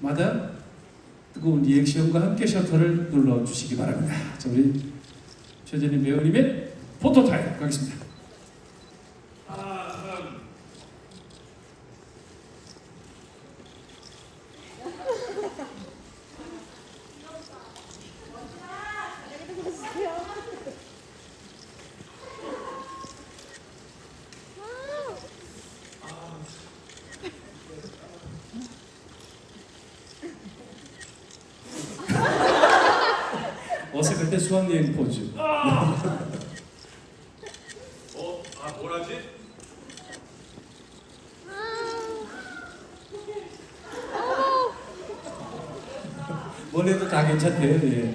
마다 뜨거운 리액션과 함께 셔터를 눌러주시기 바랍니다. 자, 우리 최재림 배우님의 포토타임 가겠습니다. 어색할 때 수학여행 포즈. 어? 아 뭐라지? 뭘 해도 다 괜찮대요. 예.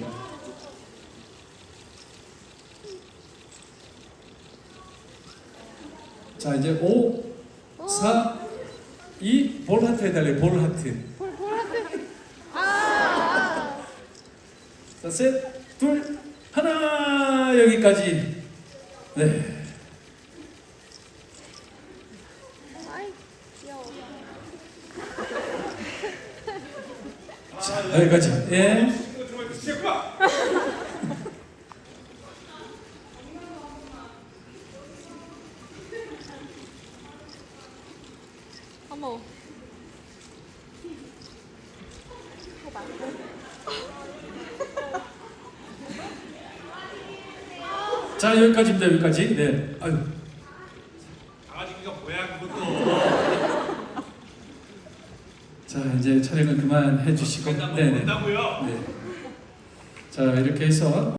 자 이제 5, 4, 2, 볼 하트 해달래요. 볼 하트. 볼, 볼한테 아, 자, 셋, 둘, 하나 여기까지. 네. 자, 여기까지. 예. 어머. 해봐. 자 여기까지입니다. 여기까지. 네. 아유. 강아지가 뭐야 그것도. 자 이제 촬영은 그만해 주시고. 뭐 네네. 본다고요? 네. 자 이렇게 해서